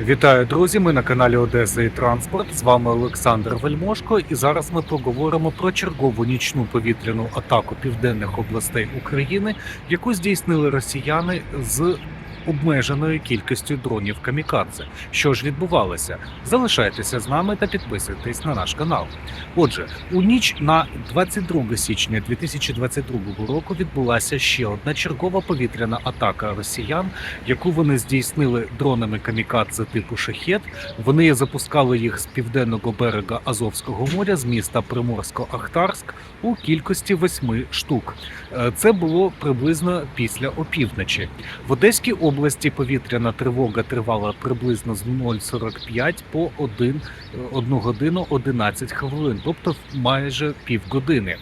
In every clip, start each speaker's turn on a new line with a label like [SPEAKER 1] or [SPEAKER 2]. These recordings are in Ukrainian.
[SPEAKER 1] Вітаю, друзі! Ми на каналі Одеса і Транспорт. З вами Олександр Вельмошко. І зараз ми поговоримо про чергову нічну повітряну атаку південних областей України, яку здійснили росіяни з обмеженою кількістю дронів камікадзе. Що ж відбувалося? Залишайтеся з нами та підписуйтесь на наш канал. Отже, у ніч на 22 січня 2022 року відбулася ще одна чергова повітряна атака росіян яку вони здійснили дронами камікадзе типу шахет. Вони запускали їх з південного берега Азовського моря з міста Приморсько-Ахтарськ у кількості восьми штук. Е, Це було приблизно після опівночі. В Одеській області повітряна тривога тривала приблизно з 0,45 по 1, 1 годину 11 хвилин, тобто майже півгодини.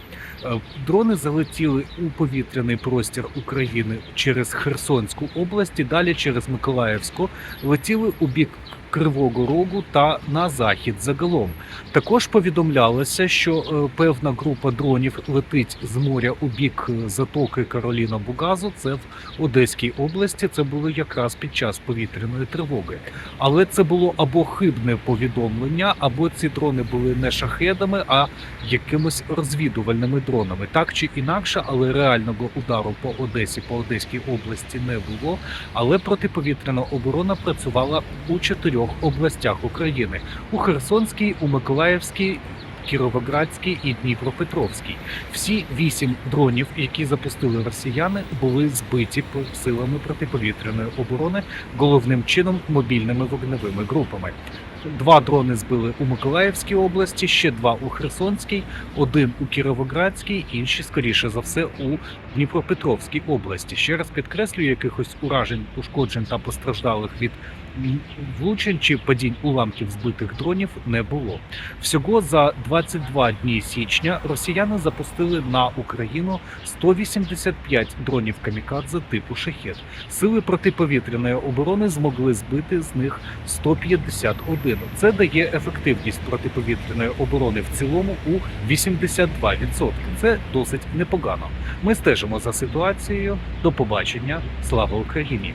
[SPEAKER 1] Е, Дрони залетіли у повітряний простір України через Херсонську область і далі через Миколаївську летіли у бік Кривого Рогу та на захід загалом. Також повідомлялося, що е, певна група дронів летить з моря у бік е, затоки Кароліна Бугазу. Це в Одеській області. Це було якраз під час повітряної тривоги. Але це було або хибне повідомлення, або ці дрони були не шахедами, а якимось розвідувальними дронами. Так чи інакше, але реального удару по Одесі, по Одеській області не було. Але протиповітряна оборона працювала у чотирьох областях України: у Херсонській, у Миколаївській. Кіровоградській і Дніпропетровській. Всі вісім дронів, які запустили росіяни, були збиті силами протиповітряної оборони, головним чином мобільними вогневими групами. Два дрони збили у Миколаївській області, ще два у Херсонській, один у Кіровоградській, інші, скоріше за все, у Дніпропетровській області. Ще раз підкреслюю, якихось уражень, ушкоджень та постраждалих від влучень чи падінь уламків збитих дронів не було. Всього за 22 дні січня росіяни запустили на Україну 185 дронів камікадзе типу шахет. Сили протиповітряної оборони змогли збити з них 151. Це дає ефективність протиповітряної оборони в цілому у 82%. Це досить непогано. Ми стежимо за ситуацією. До побачення. Слава Україні!